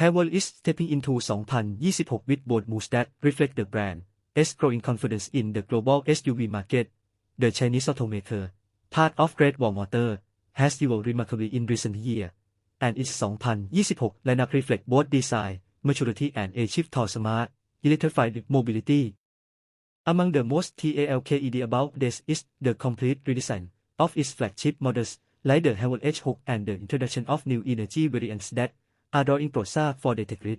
Havel is stepping into 2026 with bold moves that reflect the brand's growing confidence in the global SUV market. The Chinese automaker, part of Great Wall Motor, has evolved remarkably in recent years, and its 2026 lineup reflect both design, maturity and a shift smart, electrified mobility. Among the most TALKED about this is the complete redesign of its flagship models, like the Havel H6 and the introduction of new energy variants that are drawing Prosa for the tech.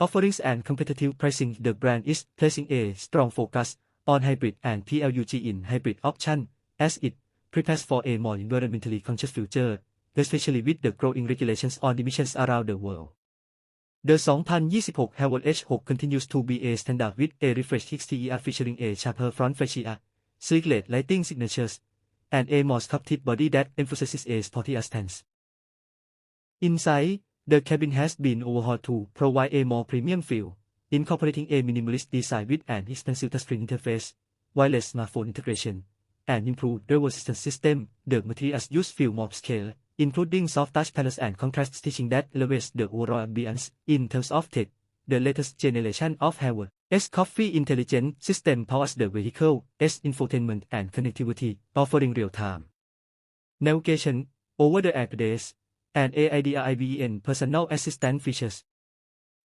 Offerings and competitive pricing The brand is placing a strong focus on hybrid and PLUG in hybrid option as it prepares for a more environmentally conscious future, especially with the growing regulations on emissions around the world. The 2026 Havel H6 continues to be a standard with a refreshed exterior featuring a sharper front fascia, LED lighting signatures, and a more sculpted body that emphasizes a sportier stance. Inside, the cabin has been overhauled to provide a more premium feel, incorporating a minimalist design with an extensive touchscreen interface, wireless smartphone integration, and improved driver assistance system. The materials used feel more scale, including soft touch panels and contrast stitching that elevates the overall ambience. In terms of tech, the latest generation of Havel S Coffee Intelligent System powers the vehicle, S infotainment and connectivity, offering real-time navigation, over-the-air updates, and AIDRIVEN personal assistant features.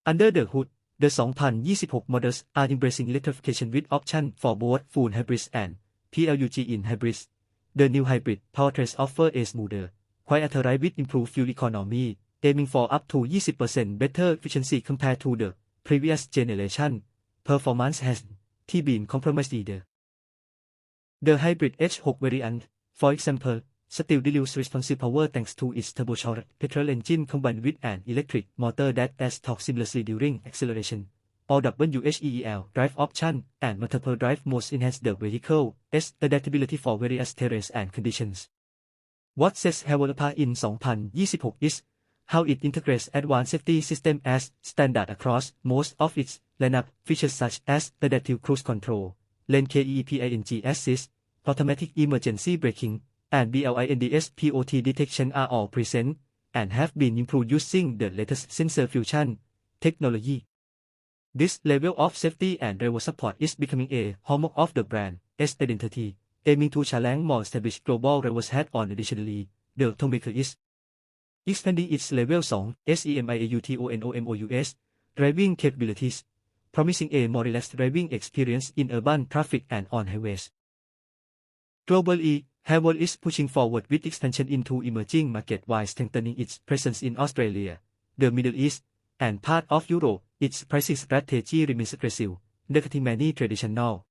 Under the hood, the 2026 models are embracing electrification with options for both full hybrids and PLUG in hybrids. The new hybrid powertrains offer a smoother, quieter ride with improved fuel economy, aiming for up to 20% better efficiency compared to the previous generation. Performance has been compromised either. The hybrid H6 variant, for example, still delivers responsive power thanks to its turbocharged petrol engine combined with an electric motor that adds torque seamlessly during acceleration. All WHEEL drive option and multiple drive modes enhance the vehicle's adaptability for various terrains and conditions. What sets Havel apart in 2026 is how it integrates advanced safety system as standard across most of its lineup features such as adaptive cruise control, lane keeping assist, automatic emergency braking, and BLINDS POT detection are all present and have been improved using the latest sensor fusion technology. This level of safety and driver support is becoming a hallmark of the brand's identity, aiming to challenge more established global drivers head-on additionally. The automaker is expanding its level 2 SEMIAUTONOMOUS driving capabilities, promising a more relaxed driving experience in urban traffic and on highways. Globally, Havel is pushing forward with expansion into emerging markets while strengthening its presence in Australia, the Middle East, and part of Europe. Its pricing strategy remains aggressive, negating many traditional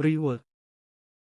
rework